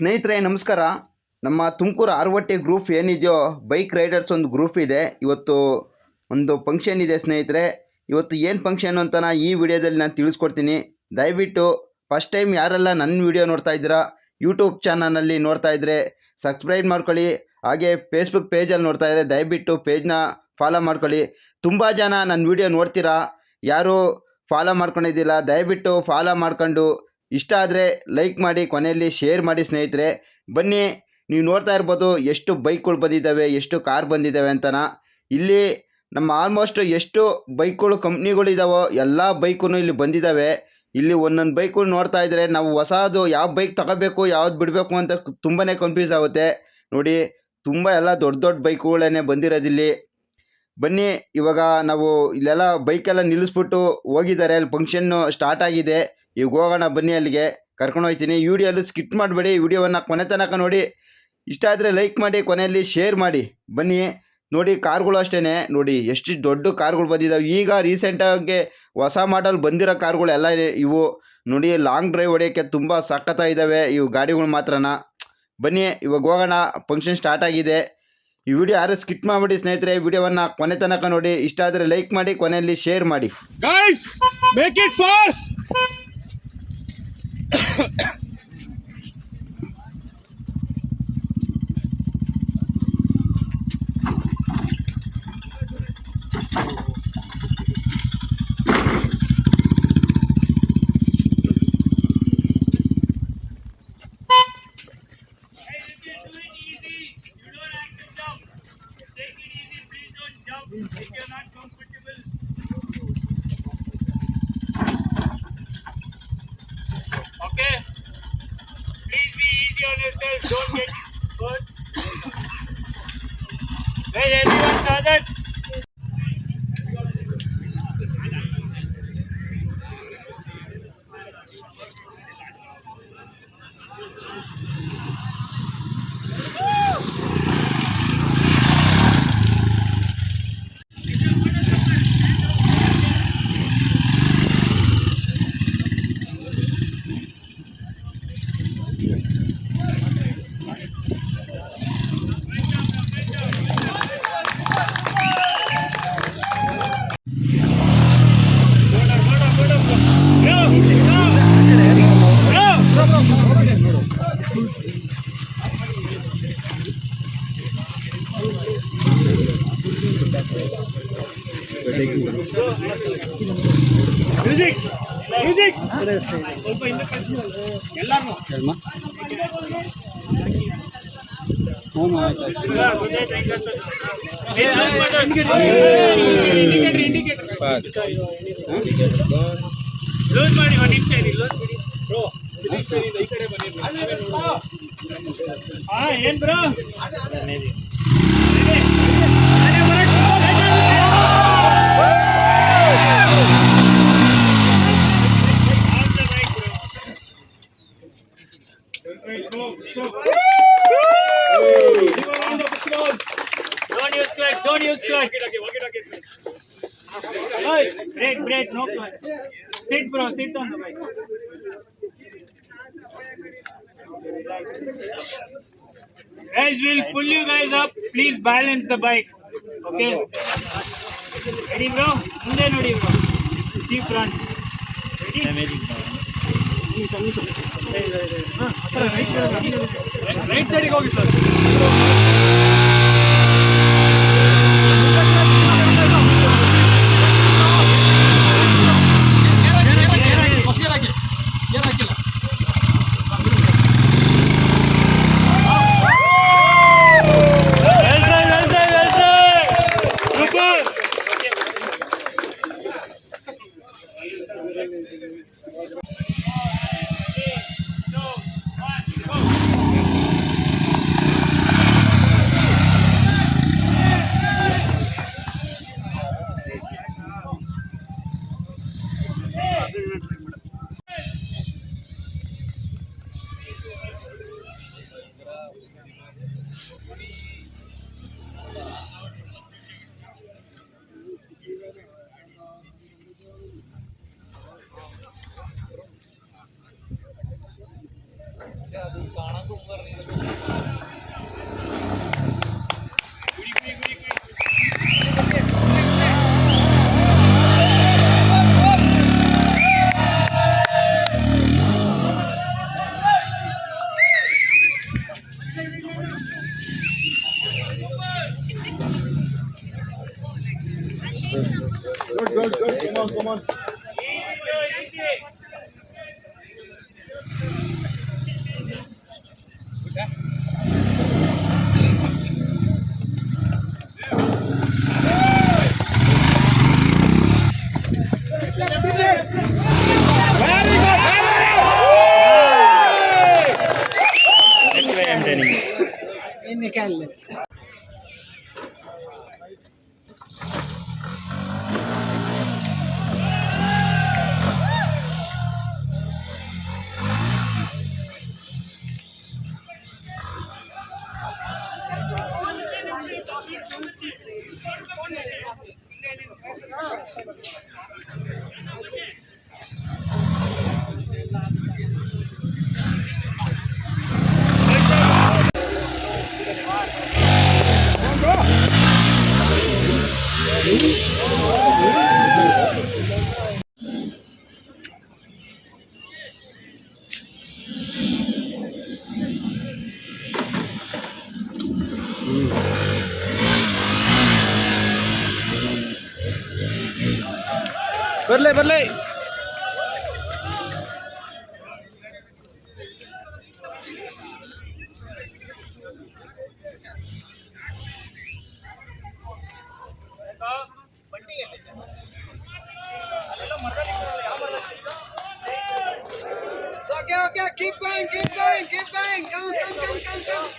ಸ್ನೇಹಿತರೆ, ನಮಸ್ಕಾರ. ನಮ್ಮ ತುಮಕೂರು ಆರ್ವಟ್ಟಿ ಗ್ರೂಪ್ ಏನಿದೆಯೋ ಬೈಕ್ ರೈಡರ್ಸ್ ಒಂದು ಗ್ರೂಪ್ ಇದೆ. ಇವತ್ತು ಒಂದು ಫಂಕ್ಷನ್ ಇದೆ ಸ್ನೇಹಿತರೆ. ಇವತ್ತು ಏನು ಫಂಕ್ಷನ್ ಅಂತ ನಾ ಈ ವಿಡಿಯೋದಲ್ಲಿ ನಾನು ತಿಳಿಸ್ಕೊಡ್ತೀನಿ. ದಯವಿಟ್ಟು ಫಸ್ಟ್ ಟೈಮ್ ಯಾರೆಲ್ಲ ನನ್ನ ವಿಡಿಯೋ ನೋಡ್ತಾ ಇದ್ದೀರಾ ಯೂಟ್ಯೂಬ್ ಚಾನಲಲ್ಲಿ ನೋಡ್ತಾ ಇದ್ದರೆ ಸಬ್ಸ್ಕ್ರೈಬ್ ಮಾಡ್ಕೊಳ್ಳಿ. ಹಾಗೆ ಫೇಸ್ಬುಕ್ ಪೇಜಲ್ಲಿ ನೋಡ್ತಾ ಇದ್ದರೆ ದಯವಿಟ್ಟು ಪೇಜ್ನ ಫಾಲೋ ಮಾಡ್ಕೊಳ್ಳಿ. ತುಂಬ ಜನ ನನ್ನ ವಿಡಿಯೋ ನೋಡ್ತೀರಾ. ಯಾರು ಫಾಲೋ ಮಾಡ್ಕೊಂಡಿದ್ದಿಲ್ಲ, ದಯವಿಟ್ಟು ಫಾಲೋ ಮಾಡ್ಕೊಂಡು ಇಷ್ಟ ಆದರೆ ಲೈಕ್ ಮಾಡಿ, ಕೊನೆಯಲ್ಲಿ ಶೇರ್ ಮಾಡಿ ಸ್ನೇಹಿತರೆ. ಬನ್ನಿ, ನೀವು ನೋಡ್ತಾ ಇರ್ಬೋದು ಎಷ್ಟು ಬೈಕ್ಗಳು ಬಂದಿದ್ದಾವೆ, ಎಷ್ಟು ಕಾರ್ ಬಂದಿದ್ದಾವೆ ಅಂತನ. ಇಲ್ಲಿ ನಮ್ಮ ಆಲ್ಮೋಸ್ಟ್ ಎಷ್ಟು ಬೈಕ್ಗಳು ಕಂಪ್ನಿಗಳಿದಾವೋ ಎಲ್ಲ ಬೈಕು ಇಲ್ಲಿ ಬಂದಿದ್ದಾವೆ. ಇಲ್ಲಿ ಒಂದೊಂದು ಬೈಕ್ಗಳು ನೋಡ್ತಾ ಇದ್ದರೆ ನಾವು ಹೊಸದು ಯಾವ ಬೈಕ್ ತಗೋಬೇಕು, ಯಾವ್ದು ಬಿಡಬೇಕು ಅಂತ ತುಂಬಾ ಕನ್ಫ್ಯೂಸ್ ಆಗುತ್ತೆ. ನೋಡಿ, ತುಂಬ ಎಲ್ಲ ದೊಡ್ಡ ದೊಡ್ಡ ಬೈಕ್ಗಳೇ ಬಂದಿರೋದಿಲ್ಲಿ ಬನ್ನಿ, ಇವಾಗ ನಾವು ಇಲ್ಲೆಲ್ಲ ಬೈಕೆಲ್ಲ ನಿಲ್ಲಿಸ್ಬಿಟ್ಟು ಹೋಗಿದ್ದಾರೆ. ಅಲ್ಲಿ ಫಂಕ್ಷನ್ನು ಸ್ಟಾರ್ಟ್ ಆಗಿದೆ. ಈಗ ಹೋಗೋಣ, ಬನ್ನಿ ಅಲ್ಲಿಗೆ. ಕರ್ಕೊಂಡು ಹೋಗ್ತೀನಿ. ವಿಡಿಯೋಲ್ಲಿ ಸ್ಕಿಟ್ ಮಾಡಬೇಡಿ. ವಿಡಿಯೋವನ್ನು ಕೊನೆ ತನಕ ನೋಡಿ. ಇಷ್ಟ ಆದರೆ ಲೈಕ್ ಮಾಡಿ, ಕೊನೆಯಲ್ಲಿ ಶೇರ್ ಮಾಡಿ. ಬನ್ನಿ. ನೋಡಿ, ಕಾರ್ಗಳು ಅಷ್ಟೇ ನೋಡಿ, ಎಷ್ಟು ದೊಡ್ಡ ಕಾರ್ಗಳು ಬಂದಿದ್ದಾವೆ ಈಗ ರೀಸೆಂಟಾಗಿ ಹೊಸ ಮಾಡಲ್ ಬಂದಿರೋ ಕಾರ್ಗಳು ಎಲ್ಲ ಇವು. ನೋಡಿ ಲಾಂಗ್ ಡ್ರೈವ್ ಹೊಡೆಯೋಕ್ಕೆ ತುಂಬ ಸಖತ್ತಾಗಿದ್ದಾವೆ ಇವು ಗಾಡಿಗಳು ಮಾತ್ರನ. ಬನ್ನಿ, ಇವಾಗ ಹೋಗೋಣ. ಫಂಕ್ಷನ್ ಸ್ಟಾರ್ಟ್ ಆಗಿದೆ. ಈ ವಿಡಿಯೋ ಯಾರು ಸ್ಕಿಟ್ ಮಾಡಿಬಿಡಿ ಸ್ನೇಹಿತರೆ. ವಿಡಿಯೋವನ್ನು ಕೊನೆ ತನಕ ನೋಡಿ. ಇಷ್ಟ ಆದರೆ ಲೈಕ್ ಮಾಡಿ, ಕೊನೆಯಲ್ಲಿ ಶೇರ್ ಮಾಡಿ. Guys make it fast! Take it not music music ಸ್ವಲ್ಪ ಹಿಂದೆ bro clutch, don't use clutch. Hey, Brake, brake, no clutch. Sit bro, sit on the bike. Guys, we'll pull you guys up. Please balance the bike. Okay. Ready bro? ಮುಂದೆ ನೋಡಿ bro. See front. Ready? Right ಸೈಡಿಗೆ ಹೋಗಿ sir dön dön zaman zaman. ಹಾಂ बदले बदले Okay, okay, keep going, keep going, keep going. Come, come, come, come, come.